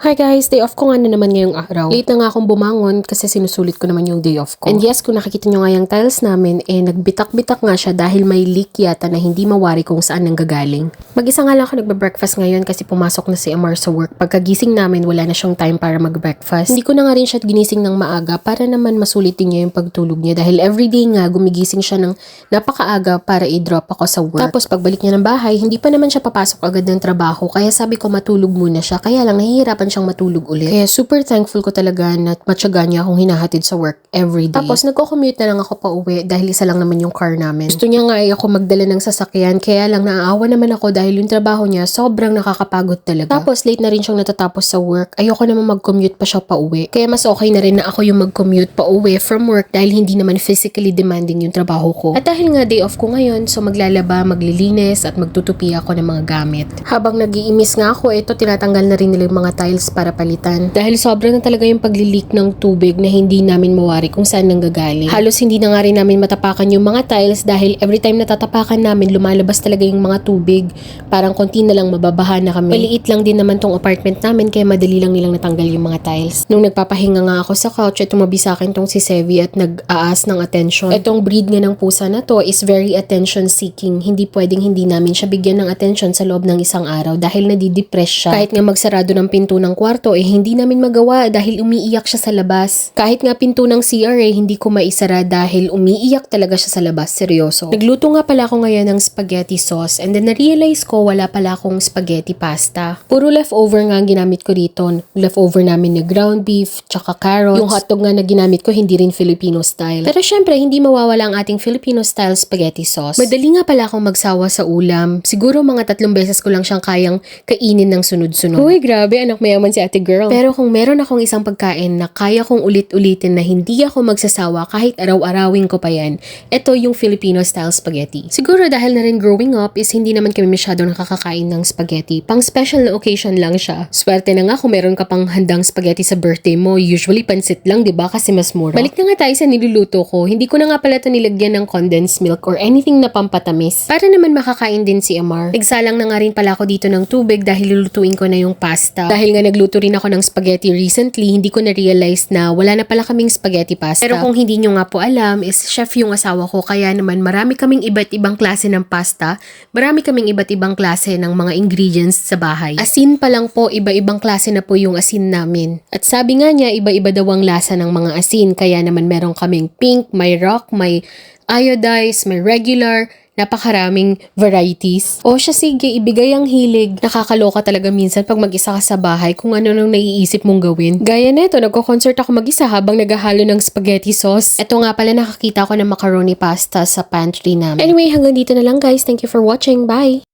Hi guys, day off ko nga na naman ngayong araw. Late na nga akong bumangon kasi sinusulit ko naman yung day off ko. And yes, kung nakikita nyo nga yung tiles namin, eh nagbitak-bitak nga siya dahil may leak yata na hindi mawari kung saan nanggagaling. Mag-isa nga lang ako nagbe-breakfast ngayon kasi pumasok na si Amar sa work. Pagkagising namin, wala na siyang time para mag-breakfast. Hindi ko na nga rin siya ginising ng maaga para naman masulitin niya yung pagtulog niya dahil everyday nga gumigising siya ng napakaaga para i-drop ako sa work. Tapos pagbalik niya ng bahay, hindi pa naman siya papasok agad ng trabaho kaya sabi ko matulog muna siya. Kaya lang nahihirapan siyang matulog ulit. Kaya super thankful ko talaga na matyaga niya akong hinahatid sa work everyday. Tapos nagko-commute na lang ako pa uwi dahil isa lang naman yung car namin. Gusto niya nga ay ako magdala ng sasakyan kaya lang naaawa naman ako dahil yung trabaho niya sobrang nakakapagod talaga. Tapos late na rin siyang natatapos sa work. Ayoko naman mag-commute pa siya pa uwi. Kaya mas okay na rin na ako yung mag-commute pa uwi from work dahil hindi naman physically demanding yung trabaho ko. At dahil nga day off ko ngayon, so maglalaba, maglilinis at magtutupi ako ng mga gamit. Habang nag-iimis nga ako, ito tinatanggal na rin nila yung mga tiles para palitan. Dahil sobra na talaga yung pag-leak ng tubig na hindi namin mawari kung saan nanggagaling. Halos hindi na nga rin namin matapakan yung mga tiles dahil every time na tatapakan namin, lumalabas talaga yung mga tubig. Parang konti na lang mababaha na kami. Maliit lang din naman tong apartment namin kaya madali lang nilang natanggal yung mga tiles. Nung nagpapahinga nga ako sa couch, ay tumabi sa akin tong si Sevi at nag-aas ng attention. Etong breed nga ng pusa na to is very attention seeking. Hindi pwedeng hindi namin siya bigyan ng attention sa loob ng isang araw dahil nadidepress siya. Kahit nga magsarado ng pinto ng kwarto, eh hindi namin magawa dahil umiiyak siya sa labas. Kahit nga pinto ng CR eh, hindi ko maisara dahil umiiyak talaga siya sa labas. Seryoso. Nagluto nga pala ako ngayon ng spaghetti sauce and then na-realize ko wala pala akong spaghetti pasta. Puro leftover nga ang ginamit ko rito. Leftover namin na ground beef, tsaka carrots. Yung hotdog nga na ginamit ko hindi rin Filipino style. Pero syempre, hindi mawawala ang ating Filipino style spaghetti sauce. Madali nga pala akong magsawa sa ulam. Siguro mga tatlong beses ko lang siyang kayang kainin ng sunod-sunod. Uy, grabe, anak mayaman si ate girl. Pero kung meron akong isang pagkain na kaya kong ulit-ulitin na hindi ako magsasawa kahit araw-arawin ko pa yan, ito yung Filipino style spaghetti. Siguro dahil na rin growing up is hindi naman kami masyado nakakakain ng spaghetti. Pang special na occasion lang siya. Swerte na nga kung meron ka pang handang spaghetti sa birthday mo. Usually pansit lang, di ba? Kasi mas mura. Balik na nga tayo sa niluluto ko. Hindi ko na nga pala ito nilagyan ng condensed milk or anything na pampatamis. Para naman makakain din si Amar. Nagsalang na nga rin pala ako dito ng tubig dahil lulutuin ko na yung pasta. Dahil nga nagluto rin ako ng spaghetti recently, hindi ko na-realize na wala na pala kaming spaghetti pasta. Pero kung hindi nyo nga po alam, is chef yung asawa ko kaya naman marami kaming iba't ibang klase ng pasta, marami kaming iba't ibang klase ng mga ingredients sa bahay. Asin pa lang po, iba-ibang klase na po yung asin namin. At sabi nga niya, iba-iba daw ang lasa ng mga asin, kaya naman meron kaming pink, may rock, may iodized, may regular, napakaraming varieties. O siya sige, ibigay ang hilig. Nakakaloka talaga minsan pag mag-isa ka sa bahay kung ano nang naiisip mong gawin. Gaya neto, nagko-concert ako mag-isa habang naghahalo ng spaghetti sauce. Ito nga pala nakakita ko ng macaroni pasta sa pantry namin. Anyway, hanggang dito na lang guys. Thank you for watching. Bye!